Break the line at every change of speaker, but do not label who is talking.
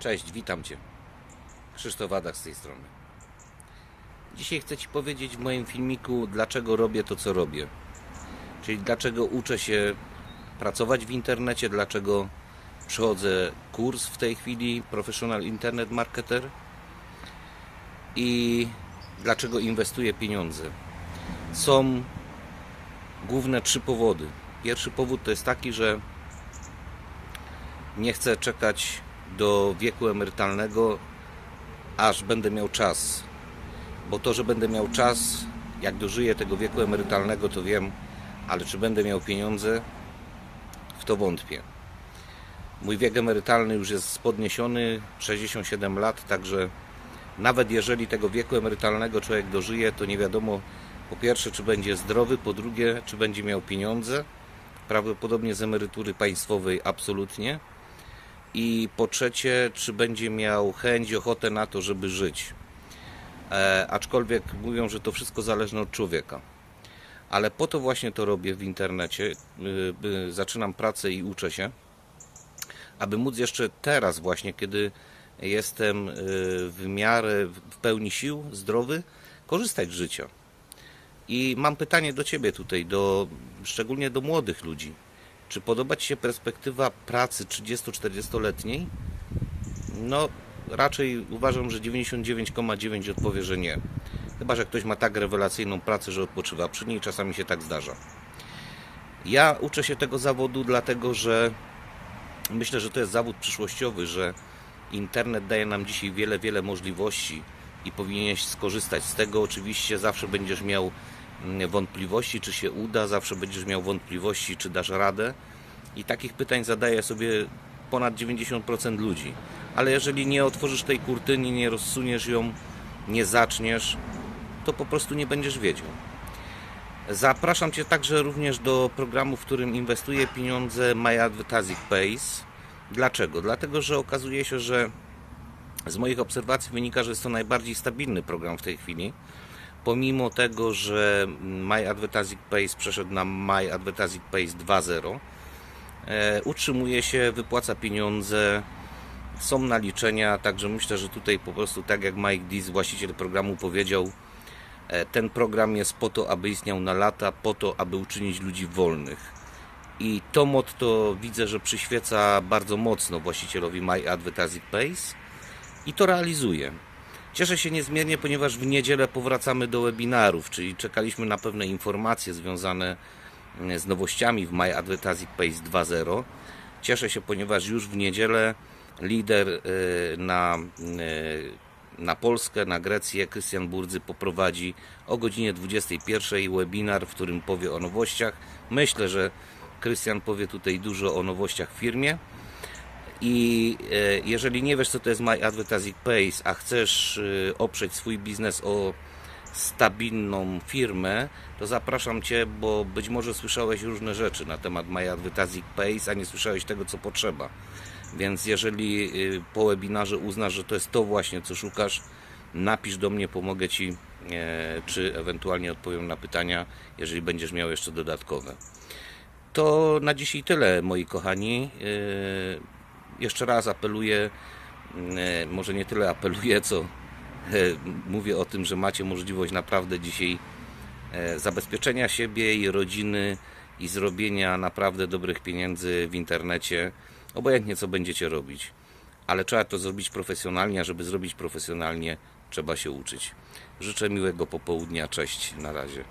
Cześć, witam Cię. Krzysztof Adak z tej strony. Dzisiaj chcę Ci powiedzieć w moim filmiku, dlaczego robię to, co robię. Czyli dlaczego uczę się pracować w internecie, dlaczego przechodzę kurs w tej chwili Professional Internet Marketer i dlaczego inwestuję pieniądze. Są główne trzy powody. Pierwszy powód to jest taki, że nie chcę czekać do wieku emerytalnego, aż będę miał czas. Bo to, że będę miał czas, jak dożyję tego wieku emerytalnego, to wiem, ale czy będę miał pieniądze, w to wątpię. Mój wiek emerytalny już jest podniesiony, 67 lat, także nawet jeżeli tego wieku emerytalnego człowiek dożyje, to nie wiadomo po pierwsze, czy będzie zdrowy, po drugie, czy będzie miał pieniądze. Prawdopodobnie z emerytury państwowej absolutnie. I po trzecie, czy będzie miał chęć, ochotę na to, żeby żyć. E, aczkolwiek mówią, że to wszystko zależne od człowieka. Ale po to właśnie to robię w internecie. Y, y, zaczynam pracę i uczę się, aby móc jeszcze teraz, właśnie kiedy jestem y, w miarę w pełni sił, zdrowy, korzystać z życia. I mam pytanie do Ciebie tutaj, do, szczególnie do młodych ludzi. Czy podoba Ci się perspektywa pracy 30-40-letniej? No, raczej uważam, że 99,9 odpowie, że nie. Chyba, że ktoś ma tak rewelacyjną pracę, że odpoczywa przy niej, czasami się tak zdarza. Ja uczę się tego zawodu, dlatego że myślę, że to jest zawód przyszłościowy, że internet daje nam dzisiaj wiele, wiele możliwości i powinieneś skorzystać z tego. Oczywiście zawsze będziesz miał wątpliwości, czy się uda, zawsze będziesz miał wątpliwości, czy dasz radę. I takich pytań zadaje sobie ponad 90% ludzi. Ale jeżeli nie otworzysz tej kurtyny, nie rozsuniesz ją, nie zaczniesz, to po prostu nie będziesz wiedział. Zapraszam Cię także również do programu, w którym inwestuję pieniądze My Advertising Pays. Dlaczego? Dlatego, że okazuje się, że z moich obserwacji wynika, że jest to najbardziej stabilny program w tej chwili. Pomimo tego, że My Advertising Pays przeszedł na My Advertising Pays 2.0, e, utrzymuje się, wypłaca pieniądze, są naliczenia, także myślę, że tutaj po prostu tak jak Mike Dees, właściciel programu powiedział, e, ten program jest po to, aby istniał na lata, po to, aby uczynić ludzi wolnych. I to motto widzę, że przyświeca bardzo mocno właścicielowi My Advertising Pays i to realizuje. Cieszę się niezmiernie, ponieważ w niedzielę powracamy do webinarów, czyli czekaliśmy na pewne informacje związane mm, z nowościami w My Advertising Pays 2.0. Cieszę się, ponieważ już w niedzielę lider y, na, y, na Polskę, na Grecję, Krystian Burdzy poprowadzi o godzinie 21 webinar, w którym powie o nowościach. Myślę, że Krystian powie tutaj dużo o nowościach w firmie. I e, jeżeli nie wiesz, co to jest My Advertising Pays, a chcesz e, oprzeć swój biznes o stabilną firmę, to zapraszam Cię, bo być może słyszałeś różne rzeczy na temat My Advertising Pays, a nie słyszałeś tego, co potrzeba. Więc jeżeli e, po webinarze uznasz, że to jest to właśnie, co szukasz, napisz do mnie, pomogę Ci, czy ewentualnie odpowiem na pytania, jeżeli będziesz miał jeszcze dodatkowe. To na dzisiaj tyle, moi kochani. Jeszcze raz apeluję, yy, może nie tyle apeluję, co yy, mówię o tym, że macie możliwość naprawdę dzisiaj yy, zabezpieczenia siebie i rodziny i zrobienia naprawdę dobrych pieniędzy w internecie, obojętnie co będziecie robić. Ale trzeba to zrobić profesjonalnie, a żeby zrobić profesjonalnie, trzeba się uczyć. Życzę miłego popołudnia, cześć, na razie.